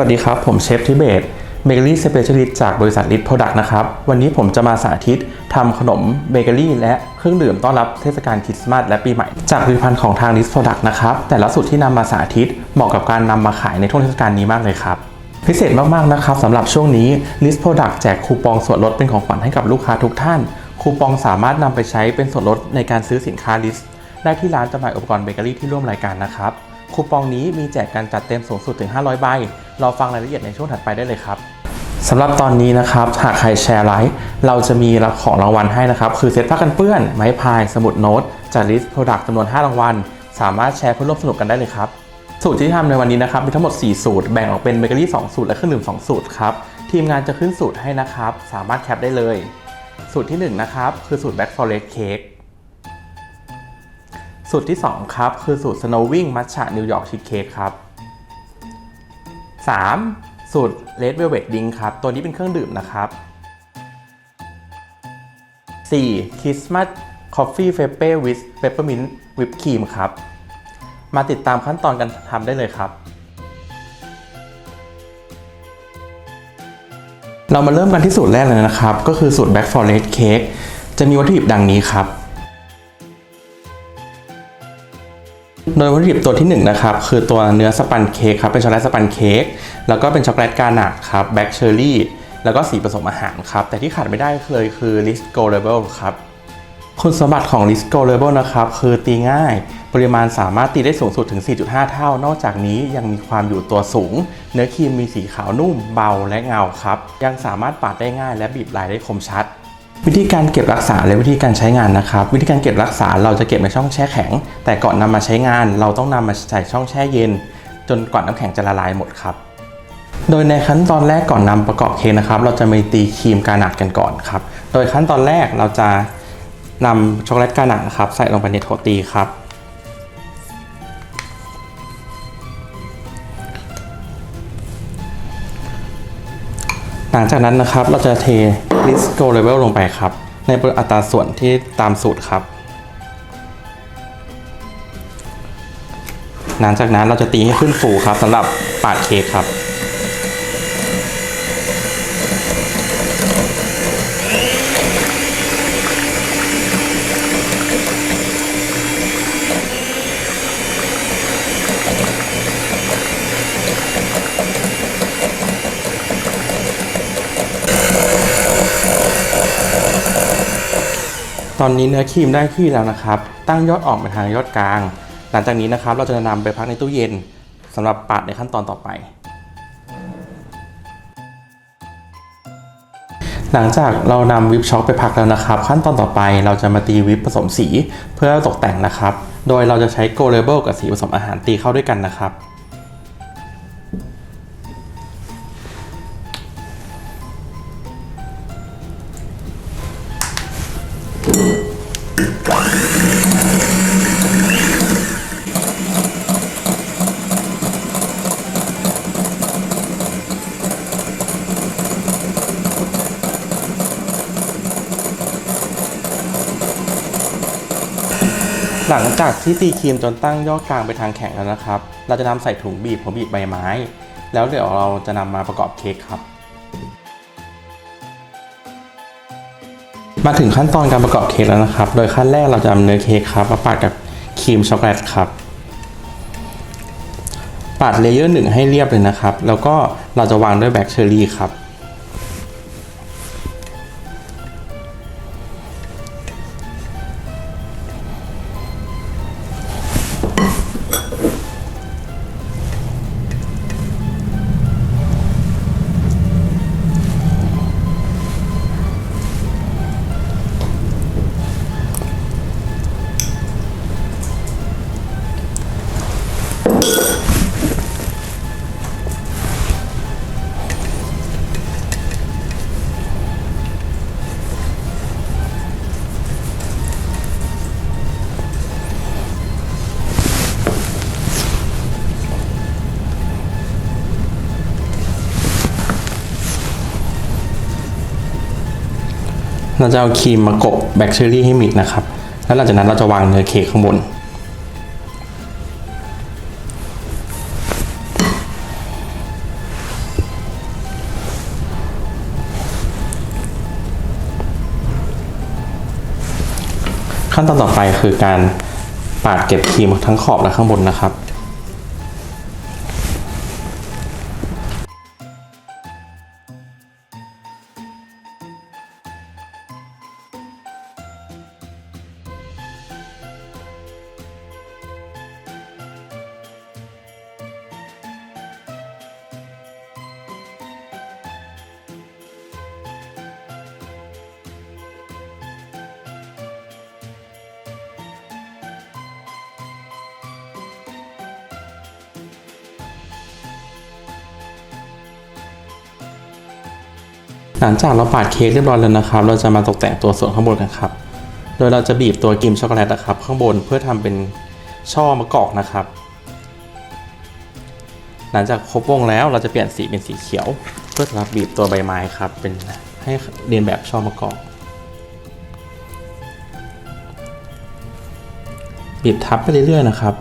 วัสดีครับ ผมเชฟทิเบตเบเกอรี่สเปเชียลิสต์จากบริษัทลิทโปรดักต์นะครับ วันนี้ผมจะมาสาธิตทำขนมเบเกอรี่และเครื่องดื่มต้อนรับเทศกาลคริสต์มาสและปีใหม่ จากผลิตภัณฑ์ของทางลิทโปรดักต์นะครับ แต่ละสูตรที่นำมาสาธิตเหมาะกับการนำมาขายในช่วงเทศกาลนี้มากเลยครับ พิเศษมากๆนะครับสำหรับช่วงนี้ List Product แจกคูปองส่วนลดเป็นของขวัญให้กับลูกค้าทุกท่าน คูปองสามารถนำไปใช้เป็นส่วนลดในการซื้อสินค้า List ได้ที่ร้านจำหน่ายอุปกรณ์เบเกอรี่ที่ร่วมรายการนะครับคูปองนี้มีแจกการจัดเต็มสูงสุดถึง 500 ใบ รอฟังรายละเอียดในช่วงถัดไปได้เลยครับสำหรับตอนนี้นะครับหากใครแชร์ไลฟ์เราจะมีรับของรางวัลให้นะครับ คือเซ็ตผ้ากันเปื้อน ไม้พายสมุดโน้ตจาก List Product จำนวน 5 รางวัล สามารถแชร์เพื่อร่วมสนุกกันได้เลยครับ สูตรที่ทำในวันนี้นะครับ มีทั้งหมด 4 สูตร แบ่งออกเป็นเบเกอรี่2สูตรและเครื่องดื่ม2 สูตรครับ ทีมงานจะขึ้นสูตรให้นะครับ สามารถแคปได้เลย สูตรที่ 1 นะครับ คือสูตร Black Forest Cake สูตรที่ 2 ครับ คือสูตร Snowing Matcha New York Cheesecake ครับ 3. สูตร Red Velvet Drink ครับ ตัวนี้เป็นเครื่องดื่มนะครับ 4. Christmas Coffee Frappe with Peppermint Whipped Cream ครับ มาติดตามขั้นตอนการทำได้เลยครับ เรามาเริ่มกันที่สูตรแรกเลยนะครับ ก็คือสูตร Black Forest Cake จะมีวัตถุดิบดังนี้ครับ โดยวัตถุดิบตัวที่1นะครับคือตัวเนื้อสปันเค้กครับเป็นช็อกโกแลตสปันเค้กแล้วก็เป็นช็อกโกแลตกาหนาครับแบล็กเชอร์รี่แล้วก็สีผสมอาหารครับ แต่ที่ขาดไม่ได้เลยคือ l i s c o Label ครับคุณสมบัติของ l i s c o Label นะครับ คือตีง่าย ปริมาณสามารถตีได้สูงสุดถึง 4.5 เท่า นอกจากนี้ยังมีความอยู่ตัวสูง เนื้อครีมมีสีขาวนุ่มเบาและเงาครับ ยังสามารถปาดได้ง่ายและบีบลายได้คมชัด วิธีการเก็บรักษาและวิธีการใช้งานนะครับ วิธีการเก็บรักษาเราจะเก็บในช่องแช่แข็ง แต่ก่อนนำมาใช้งาน เราต้องนำมาใส่ช่องแช่เย็น จนกว่าน้ำแข็งจะละลายหมดครับ โดยในขั้นตอนแรกก่อนนำประกอบเค้กนะครับ เราจะมีตีครีมกาหนัดกันก่อนครับ โดยขั้นตอนแรกเราจะนำช็อกโกแลตกาหนัดครับใส่ลงไปในโถตีครับหลังจากนั้นนะครับเราจะเท l i s c o level ลงไปครับ ในอัตราส่วนที่ตามสูตรครับ หลังจากนั้นเราจะตีให้ขึ้นฟูครับสำหรับปาดเค้กครับ ตอนนี้เนื้อครีมได้ที่แล้วนะครับ ตั้งยอดออกไปทางยอดกลาง หลังจากนี้นะครับเราจะนำไปพักในตู้เย็นสำหรับปาดในขั้นตอนต่อไป หลังจากเรานำวิปช็อกไปพักแล้วนะครับ ขั้นตอนต่อไปเราจะมาตีวิปผสมสีเพื่อตกแต่งนะครับ โดยเราจะใช้โกลเลเบิลกับสีผสมอาหารตีเข้าด้วยกันนะครับ หลังจากที่ตีครีมจนตั้งยอดกลางไปทางแข็งแล้วนะครับ เราจะนำใส่ถุงบีบหัวบีบใบไม้ แล้วเดี๋ยวเราจะนำมาประกอบเค้กครับ มาถึงขั้นตอนการประกอบเค้กแล้วนะครับ โดยขั้นแรกเราจะนำเนื้อเค้กครับมาปาดกับครีมช็อกโกแลตครับปาดเลเยอร์หนึ่งให้เรียบเลยนะครับ แล้วก็เราจะวางด้วยแบล็คเชอร์รี่ครับ เราจะเอาครีมมากบแบคทีเรียให้มิดนะครับ แล้วหลังจากนั้นเราจะวางเนยเค้กข้างบน ขั้นตอนต่อไปคือการปาดเก็บครีมทั้งขอบและข้างบนนะครับ ลังจากเราปาดเค้กเรียบร้อยแล้วนะครับ เราจะมาตกแต่งตัวส่วนข้างบนกันครับ โดยเราจะบีบตัวกรีมช็อกโกแลตนะครับ ข้างบนเพื่อทำเป็นช่อมะกอกนะครับ หลังจากครบวงแล้วเราจะเปลี่ยนสีเป็นสีเขียว เพื่อสำหรับบีบตัวใบไม้ครับ เป็นให้เรียนแบบช่อมะกอกบีบทับไปเรื่อยๆนะครับ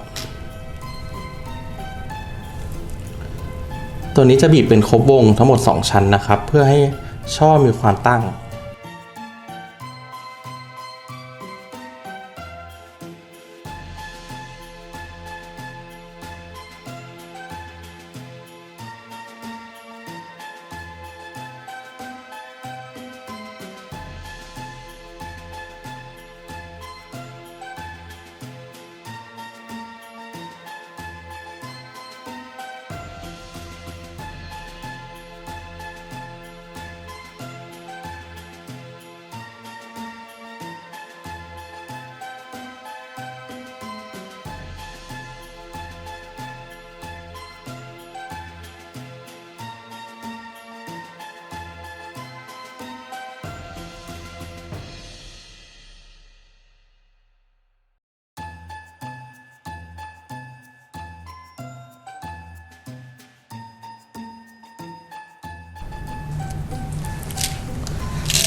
ตัวนี้จะบีบเป็นครบวงทั้งหมด 2 ชั้นนะครับ เพื่อให้ ชอบมีความตั้ง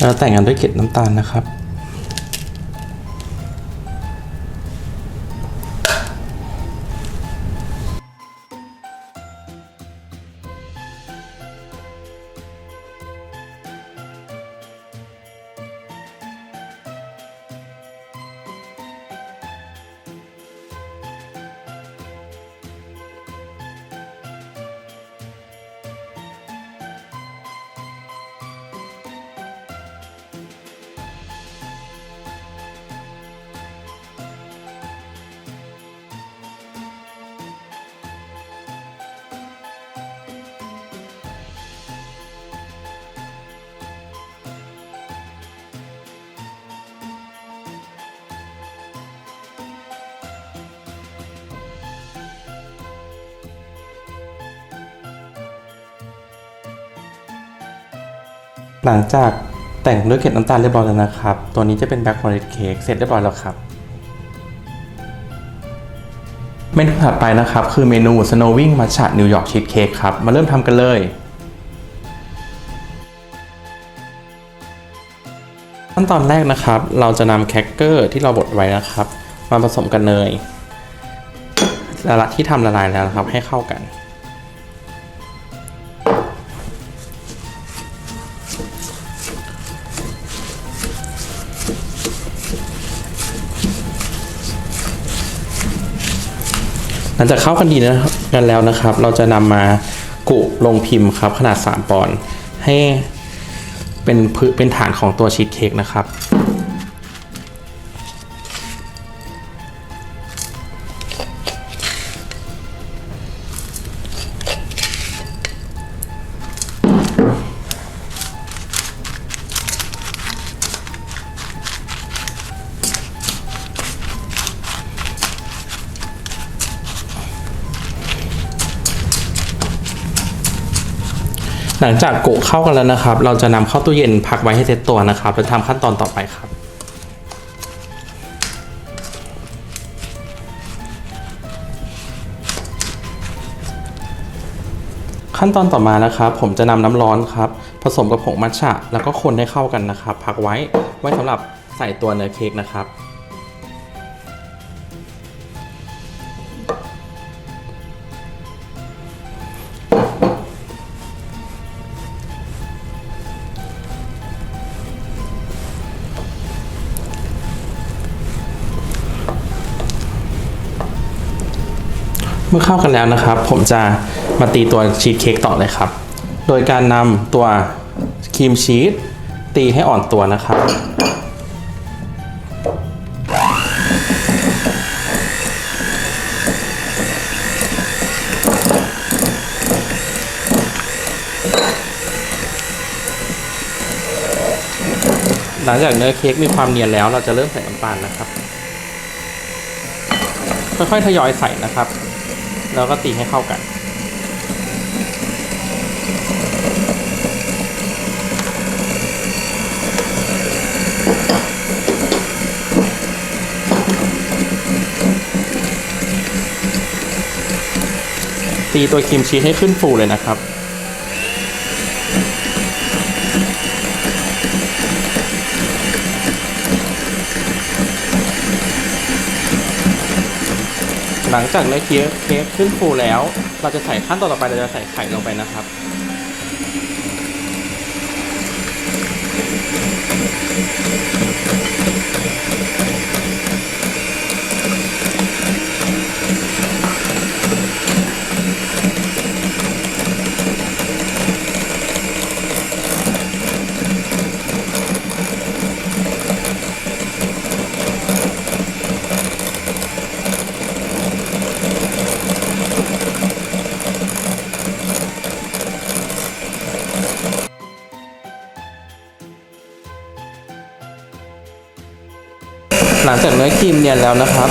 แล้วแต่งงานด้วยเกล็ดน้ำตาลนะครับ หลังจากแต่งด้วยเกล็ดน้ำตาลเรียบร้อยแล้วนะครับ ตัวนี้จะเป็นแบ็คฟอเรสเค้กเสร็จเรียบร้อยแล้วครับ เมนูถัดไปนะครับ คือเมนู Snowing Matcha New York Cheesecake ครับ มาเริ่มทำกันเลยขั้นตอนแรกนะครับ เราจะนำแครกเกอร์ที่เราบดไว้นะครับ มาผสมกันเนยละละที่ทำละลายแล้วนะครับให้เข้ากัน หลังจากเข้ากันดีนะกันแล้วนะครับ เราจะนำมากุลงพิมพ์ครับขนาด 3 ปอนด์ให้เป็นพื้นเป็นฐานของตัวชีสเค้กนะครับ ลังจากโกุเข้ากันแล้วนะครับ เราจะนำเข้าตู้เย็นพักไว้ให้เซ็ตตัวนะครับแล้วทำขั้นตอนต่อไปครับขั้นตอนต่อมานะครับผมจะนำน้ำร้อนครับ ผสมกับผงมัทฉะแล้วก็คนให้เข้ากันนะครับ พักไว้ไว้สำหรับใส่ตัวเนื้อเค้กนะครับ อเข้ากันแล้วนะครับ ผมจะมาตีตัวชีสเค้กต่อเลยครับ โดยการนำตัวครีมชีสตีให้อ่อนตัวนะครับหลังจากเนื้อเค้กมีความเนียนแล้วเราจะเริ่มใส่น้ำตาลนะครับ ค่อยๆทยอยใส่นะครับ แล้วก็ตีให้เข้ากัน ตีตัวครีมชีสให้ขึ้นฟูเลยนะครับ หลังจากเนื้อเค้กเค้กขึ้นฟูแล้ว เราจะใส่ขั้นตอนต่อไปเราจะใส่ไข่ลงไปนะครับ มเนียนแล้วนะครับ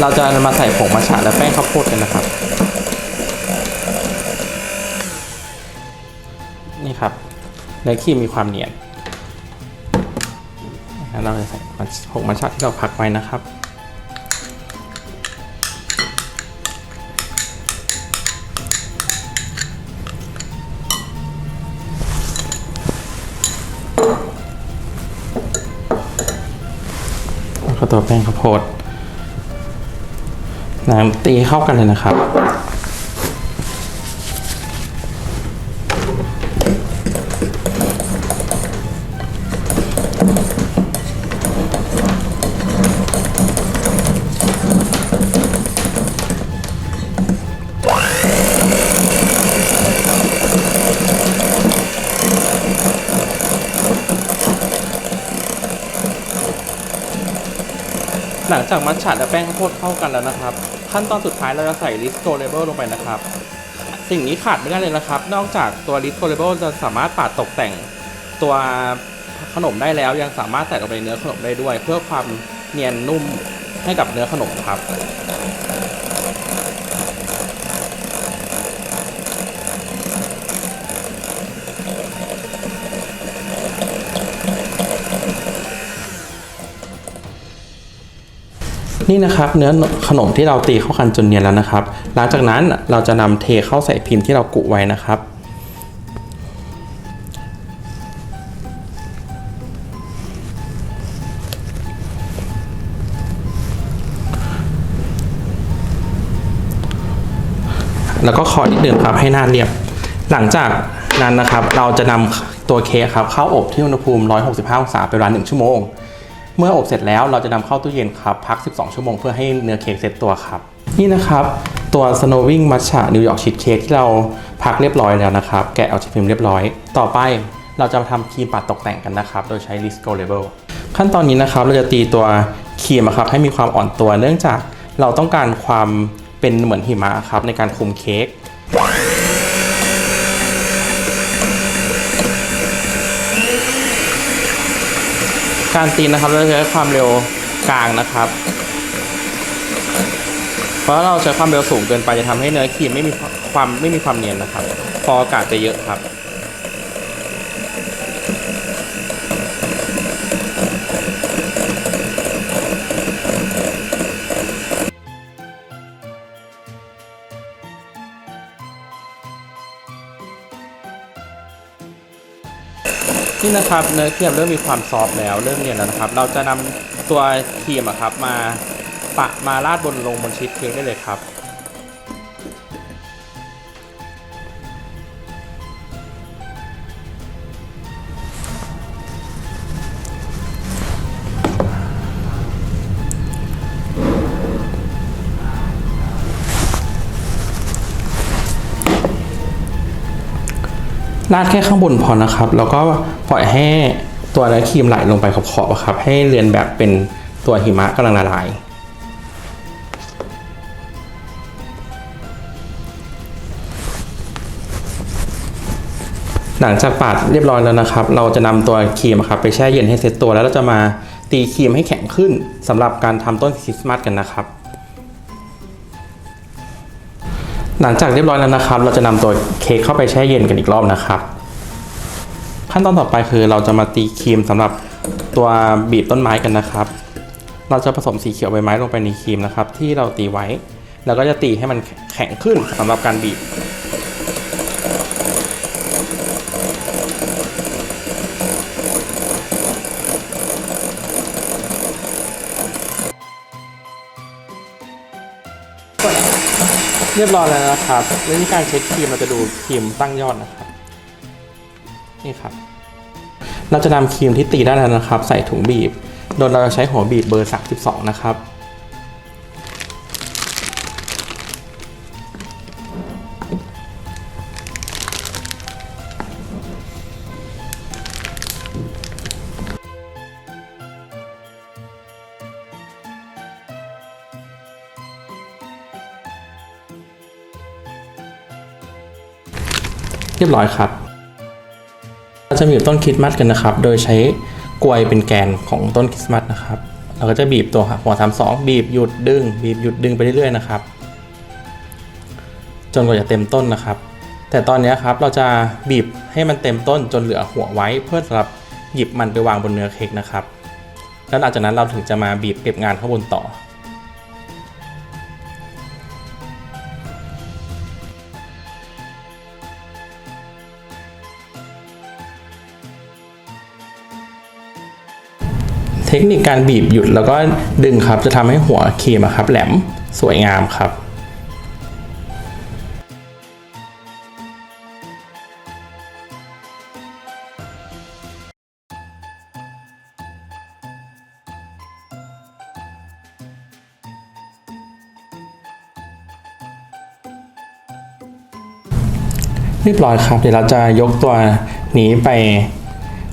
เราจะมาใส่ผงมัทฉะและแป้งข้าวโพดกันนะครับ นี่ครับเนื้อครีมมีความเนียนแล้วเราจะใส่ผงมัทฉะที่เราพักไว้นะครับ ตัวแป้งข้าวโพดน้ำตีเข้ากันเลยนะครับ จากมัทฉะและแป้งข้าวโพดเข้ากันแล้วนะครับ ขั้นตอนสุดท้ายเราจะใส่ลิสโตเลเบลลงไปนะครับ สิ่งนี้ขาดไม่ได้เลยนะครับ นอกจากตัวลิสโตเลเบลจะสามารถปาดตกแต่งตัวขนมได้แล้วยังสามารถใส่ลงไปในเนื้อขนมได้ด้วย เพื่อความเนียนนุ่มให้กับเนื้อขนมครับ นี่นะครับเนื้อขนมที่เราตีเข้ากันจนเนียนแล้วนะครับ หลังจากนั้นเราจะนำเทเข้าใส่พิมพ์ที่เรากุไว้นะครับ แล้วก็คอนิดนึงครับให้หน้าเรียบ หลังจากนั้นนะครับเราจะนำตัวเค้กครับเข้าอบที่อุณหภูมิ 165 องศาเป็นเวลา1ชั่วโมง เมื่ออบเสร็จแล้วเราจะนำเข้าตู้เย็นครับพัก 12 ชั่วโมงเพื่อให้เนื้อเค้กเซ็ตตัวครับนี่นะครับ ตัว Snowing Matcha New York Cheese Cake ที่เราพักเรียบร้อยแล้วนะครับ แกะออกจากพิมพ์เรียบร้อย ต่อไปเราจะมาทำครีมปัดตกแต่งกันนะครับ โดยใช้ List Go Label ขั้นตอนนี้นะครับ เราจะตีตัวครีมครับให้มีความอ่อนตัว เนื่องจากเราต้องการความเป็นเหมือนหิมะครับในการคุมเค้ก การตีนะครับเราจะใช้ความเร็วกลางนะครับ เพราะเราใช้ความเร็วสูงเกินไปจะทำให้เนื้อครีมไม่มีความไม่มีความเนียนนะครับ พออากาศจะเยอะครับ นี่นะครับเนื้อครีมเริ่มมีความซอฟต์แล้วเริ่มเนียนแล้วนะครับ เราจะนำตัวครีมอะครับมาปะมาราดบนลงบนชีสเค้กได้เลยครับ ราดแค่ข้างบนพอนะครับ แล้วก็ปล่อยให้ตัวเนื้อครีมไหลลงไปขอบๆอะครับ ให้เรียนแบบเป็นตัวหิมะกำลังละลาย หลังจากปาดเรียบร้อยแล้วนะครับ เราจะนำตัวครีมครับไปแช่เย็นให้เซตตัวแล้วเราจะมาตีครีมให้แข็งขึ้นสำหรับการทำต้นคริสต์มาสกันนะครับ หลังจากเรียบร้อยแล้วนะครับ เราจะนำตัวเค้กเข้าไปแช่เย็นกันอีกรอบนะครับ ขั้นตอนต่อไปคือเราจะมาตีครีมสำหรับตัวบีบต้นไม้กันนะครับ เราจะผสมสีเขียวใบไม้ลงไปในครีมนะครับ ที่เราตีไว้ แล้วก็จะตีให้มันแข็งขึ้นสำหรับการบีบ เรียบร้อยแล้วนะครับวิธีการเช็คครีมเราจะดูครีมตั้งยอดนะครับนี่ครับ เราจะนำครีมที่ตีได้แล้วนะครับ ใส่ถุงบีบ โดยเราจะใช้หัวบีบเบอร์ 32 นะครับ เรียบร้อยครับเราจะบีบต้นคริสต์มาสกันนะครับ โดยใช้กลวยเป็นแกนของต้นคริสต์มาสนะครับ เราก็จะบีบตัวหัวทำสองบีบหยุดดึง บีบหยุดดึงไปเรื่อยๆนะครับ จนกว่าจะเต็มต้นนะครับ แต่ตอนนี้ครับเราจะบีบให้มันเต็มต้นจนเหลือหัวไว้เพื่อสำหรับหยิบมันไปวางบนเนื้อเค้กนะครับ แล้วหลังจากนั้นเราถึงจะมาบีบเก็บงานข้างบนต่อ คนิคการบีบหยุดแล้วก็ดึงครับจะทำให้หัวครีมครับ แหลมสวยงามครับเรียบร้อยครับ เดี๋ยวเราจะยกตัวนี้ไป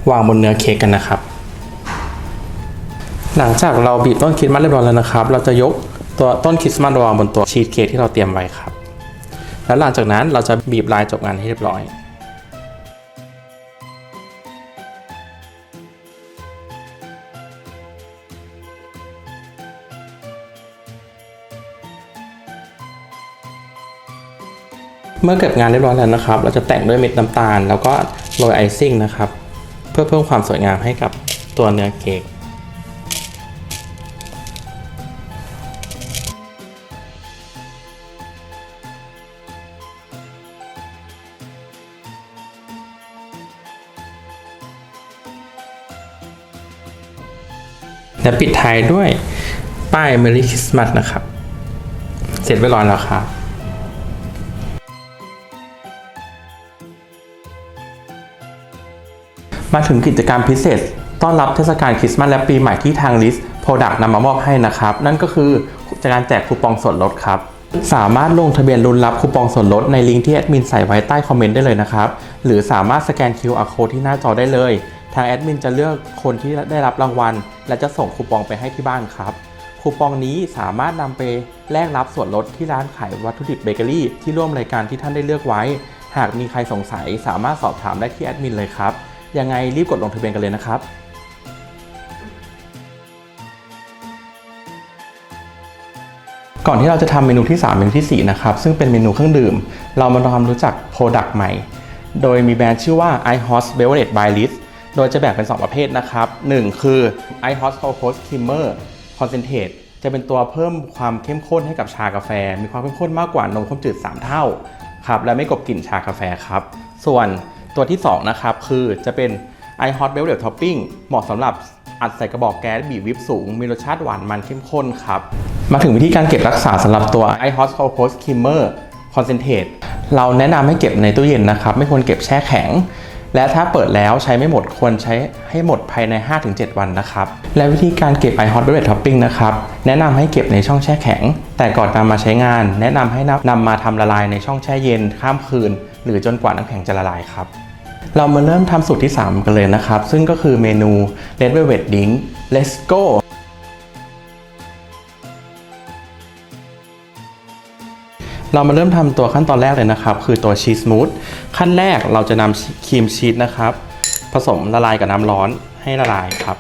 วางบนเนื้อเค้กกันนะครับ หลังจากเราบีบต้นคริสต์มาสเรียบร้อยแล้วนะครับ เราจะยกตัวต้นคริสต์มาสวางบนตัวชีสเค้กที่เราเตรียมไว้ครับ แล้วหลังจากนั้นเราจะบีบลายจบงานให้เรียบร้อย เมื่อเก็บงานเรียบร้อยแล้วนะครับ เราจะแต่งด้วยเม็ดน้ำตาล แล้วก็โรยไอซิ่งนะครับ เพื่อเพิ่มความสวยงามให้กับตัวเนื้อเค้ก และปิดท้ายด้วยป้าย Merry Christmas นะครับ เสร็จเรียบร้อยแล้วครับมาถึงกิจกรรมพิเศษ ต้อนรับเทศกาลคริสต์มาสและปีใหม่ที่ทางลิส Product นำมามอบให้นะครับ นั่นก็คือการแจกคูปองส่วนลดครับ สามารถลงทะเบียนรุนรับคูปองส่วนลดในลิงก์ที่แอดมินใส่ไว้ใต้คอมเมนต์ได้เลยนะครับ หรือสามารถสแกน QR code ที่หน้าจอได้เลย ทางแอดมินจะเลือกคนที่ได้รับรางวัล และจะส่งคูปองไปให้ที่บ้านครับ คูปองนี้สามารถนำไปแลกรับส่วนลดที่ร้านขายวัตถุดิบเบเกอรี่ ที่ร่วมรายการที่ท่านได้เลือกไว้ หากมีใครสงสัยสามารถสอบถามได้ที่แอดมินเลยครับ ยังไงรีบกดลงทะเบียนกันเลยนะครับก่อนที่เราจะทำเมนูที่ 3 เมนูทีสี่4 นะครับ ซึ่งเป็นเมนูเครื่องดื่ม เรามาทำความรู้จักโปรดักต์ใหม่ โดยมีแบรนด์ชื่อว่า i h o s Beverage by Liz โดยจะแบ่งเป็น 2 ประเภทนะครับ 1 คือ i h o s Glucose Creamer Concentrate จะเป็นตัวเพิ่มความเข้มข้นให้กับชากาแฟ มีความเข้มข้นมากกว่านมข้นจืด 3 เท่าครับและไม่กลบกลิ่นชากาแฟครับ ส่วนตัวที่ 2 นะครับ คือจะเป็น i hot beverage topping เหมาะสำหรับอัดใส่กระบอกแก๊สบีบวิปสูง มีรสชาติหวานมันเข้มข้นครับ มาถึงวิธีการเก็บรักษาสำหรับตัว i hot glucose creamer concentrate เราแนะนำให้เก็บในตู้เย็นนะครับ ไม่ควรเก็บแช่แข็ง และถ้าเปิดแล้วใช้ไม่หมดควรใช้ให้หมดภายใน 5-7 วันนะครับ และวิธีการเก็บไอฮอตเบรดท็อปปิ้งนะครับ แนะนำให้เก็บในช่องแช่แข็ง แต่ก่อนนำมาใช้งาน แนะนำให้นำนำมาทำละลายในช่องแช่เย็นข้ามคืน หรือจนกว่าน้ำแข็งจะละลายครับเรามาเริ่มทำสูตรที่ 3 กันเลยนะครับ ซึ่งก็คือเมนู Red Velvet Drink Let's go เรามาเริ่มทำตัวขั้นตอนแรกเลยนะครับ คือตัวชีสมูทขั้นแรกเราจะนำครีมชีสนะครับ ผสมละลายกับน้ำร้อนให้ละลายครับ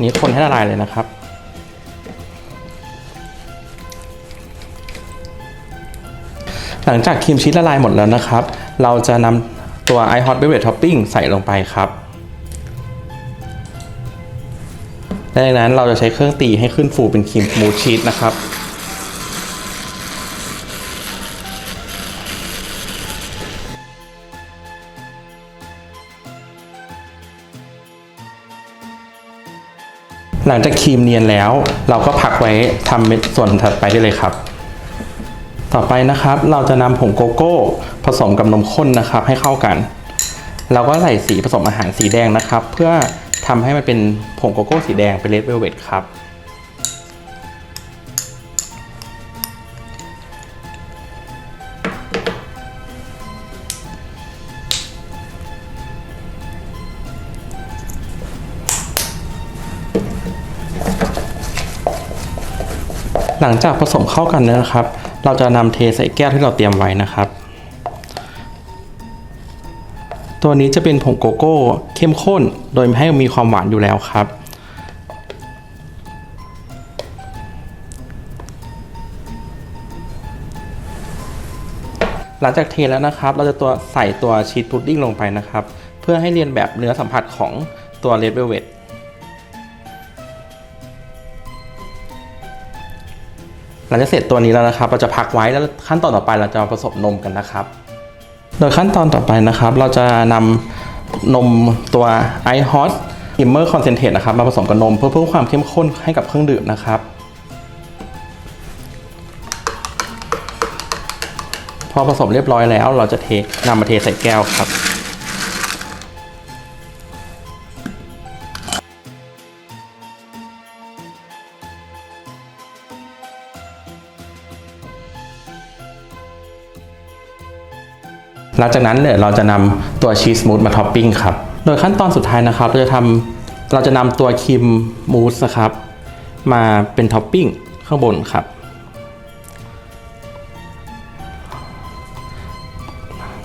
นี้คนให้ละลายเลยนะครับ หลังจากครีมชีสละลายหมดแล้วนะครับ เราจะนำตัว i hot beverage topping ใส่ลงไปครับ และจากนั้นเราจะใช้เครื่องตีให้ขึ้นฟูเป็นครีมมูชีสนะครับ หลังจากครีมเนียนแล้ว เราก็พักไว้ทำเม็ดส่วนถัดไปได้เลยครับ ต่อไปนะครับ เราจะนำผงโกโก้ ผสมกับนมข้นนะครับให้เข้ากัน เราก็ใส่สีผสมอาหารสีแดงนะครับ เพื่อ ทำให้มันเป็นผงโกโก้สีแดงเป็นเลดเวลเวทครับ หลังจากผสมเข้ากันแล้วนะครับ เราจะนำเทใส่แก้วที่เราเตรียมไว้นะครับ ตัวนี้จะเป็นผงโกโก้เข้มข้น โดยให้มีความหวานอยู่แล้วครับ หลังจากเทแล้วนะครับ เราจะตัวใส่ตัวชีสพุดดิ้งลงไปนะครับ เพื่อให้เรียนแบบเนื้อสัมผัสของตัวเลดเวลเวทหลังจากเสร็จตัวนี้แล้วนะครับ เราจะพักไว้แล้วขั้นตอนต่อไปเราจะมาผสมนมกันนะครับ โดยขั้นตอนต่อไปนะครับ เราจะนำนมตัว i hot Immer Concentrate นะครับ มาผสมกับนมเพื่อเพิ่มความเข้มข้นให้กับเครื่องดื่มนะครับ พอผสมเรียบร้อยแล้ว เราจะเทนำมาเทใส่แก้วครับ หลังจากนั้นเนี่ยเราจะนำตัวชีสมูสมาท็อปปิ้งครับ โดยขั้นตอนสุดท้ายนะครับ เราจะทำเราจะนำตัวครีมมูสนะครับ มาเป็นท็อปปิ้งข้างบนครับ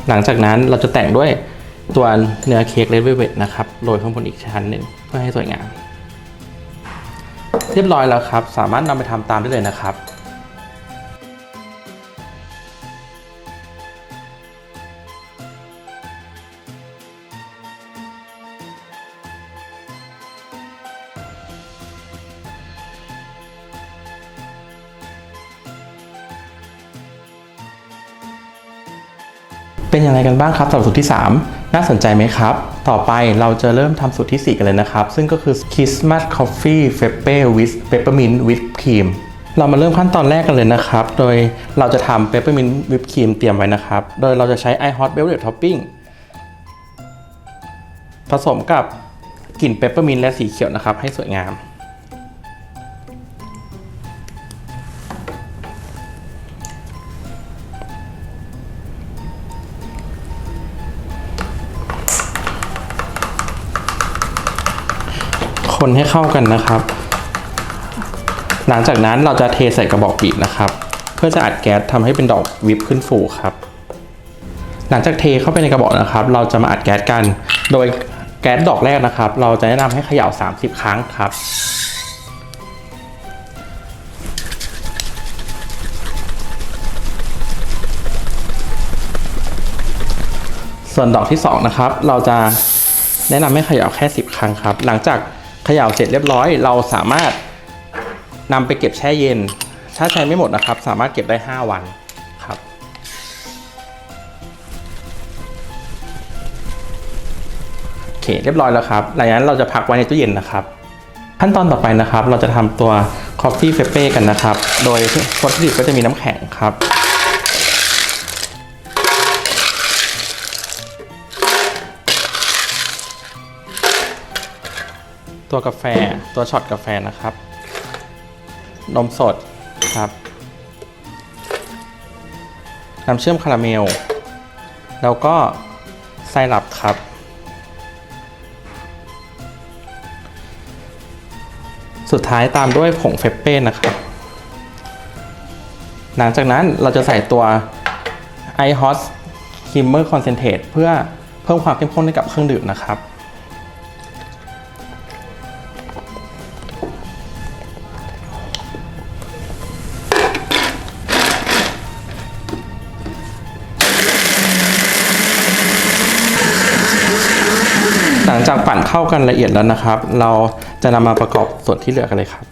หลังจากนั้นเราจะแต่งด้วยตัวเนื้อเค้กเลดเวเวทนะครับโรยข้างบนอีกชั้นหนึ่งเพื่อให้สวยงาม เรียบร้อยแล้วครับ สามารถนำไปทำตามได้เลยนะครับ เป็นยังไงกันบ้างครับสำหรับสูตรที่ 3 น่าสนใจไหมครับ ต่อไปเราจะเริ่มทำสูตรที่ 4 กันเลยนะครับ ซึ่งก็คือ Christmas Coffee Frappe with Peppermint Whipped Cream เรามาเริ่มขั้นตอนแรกกันเลยนะครับ โดยเราจะทำ Peppermint Whipped Cream เตรียมไว้นะครับ โดยเราจะใช้ i hot beverage topping ผสมกับกลิ่นเปปเปอร์มินต์และสีเขียวนะครับ ให้สวยงาม คนให้เข้ากันนะครับ หลังจากนั้นเราจะเทใส่กระบอกบีบนะครับ เพื่อจะอัดแก๊สทำให้เป็นดอกวิปขึ้นฟูครับ หลังจากเทเข้าไปในกระบอกนะครับ เราจะมาอัดแก๊สกัน โดยแก๊สดอกแรกนะครับ เราจะแนะนำให้เขย่า 30 ครั้งครับส่วนดอกที่สองนะครับ เราจะแนะนำให้เขย่าแค่ 10 ครั้งครับ หลังจาก เขย่าเสร็จเรียบร้อย เราสามารถนำไปเก็บแช่เย็น ถ้าใช้ไม่หมดนะครับ สามารถเก็บได้ 5 วันครับ โอเคเรียบร้อยแล้วครับหลังจากนั้นเราจะพักไว้ในตู้เย็นนะครับ ขั้นตอนต่อไปนะครับ เราจะทำตัว Coffee f r a p p e กันนะครับ โดยวัตถุดิบก็จะมีน้ำแข็งครับ ตัวกาแฟตัวช็อตกาแฟนะครับ นมสดครับ น้ำเชื่อมคาราเมล แล้วก็ไซรัปครับ สุดท้ายตามด้วยผงเฟปเป้นะครับ หลังจากนั้นเราจะใส่ตัว i h o s k i m m e r Concentrate เพื่อเพิ่มความเข้มข้นให้กับเครื่องดื่มนะครับ เข้ากันละเอียดแล้วนะครับ เราจะนำมาประกอบส่วนที่เหลือกันเลยครับ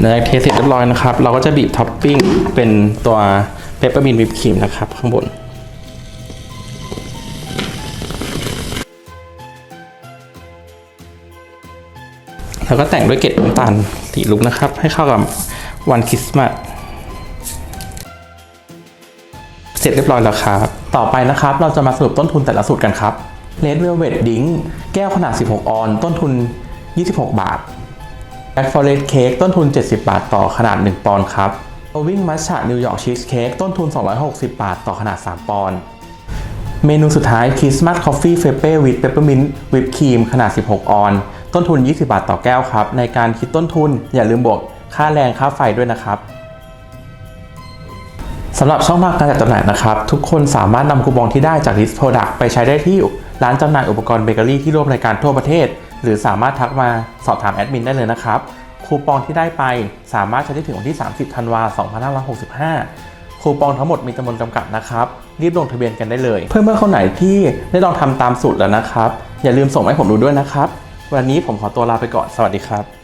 หลังเทเสร็จเรียบร้อยนะครับ เราก็จะบีบท็อปปิ้งเป็นตัวเปปเปอร์มินต์วิปครีมนะครับ ข้างบน แล้วก็แต่งด้วยเกล็ดน้ำตาลสีลุกนะครับ ให้เข้ากับวันคริสต์มาสเสร็จเรียบร้อยแล้วครับ ต่อไปนะครับ เราจะมาสรุปต้นทุนแต่ละสูตรกันครับ Red Velvet Drink แก้วขนาด 16 ออน ต้นทุน 26 บาท Black Forest Cake ต้นทุน 70 บาท ต่อขนาด 1 ปอนด์ครับ Glowing Matcha New York Cheesecake ต้นทุน 260 บาท ต่อขนาด 3 ปอนด์เมนูสุดท้าย Christmas Coffee Frappe with Peppermint Whipped Cream ขนาด 16 ออน ต้นทุน 20 บาทต่อแก้วครับ ในการคิดต้นทุนอย่าลืมบวกค่าแรงค่าไฟด้วยนะครับสำหรับช่องทางการจัดจำหน่ายนะครับ ทุกคนสามารถนำคูปองที่ได้จาก List Product ไปใช้ได้ที่ร้านจำหน่ายอุปกรณ์เบเกอรี่ที่ร่วมรายการทั่วประเทศ หรือสามารถทักมาสอบถามแอดมินได้เลยนะครับ คูปองที่ได้ไปสามารถใช้ได้ถึงวันที่ 30 ธันวาคม 2565คูปองทั้งหมดมีจำนวนจำกัดนะครับ รีบลงทะเบียนกันได้เลย เพื่อนเพื่อนๆคนไหนที่ได้ลองทำตามสูตรแล้วนะครับ อย่าลืมส่งให้ผมดูด้วยนะครับ วันนี้ผมขอตัวลาไปก่อน สวัสดีครับ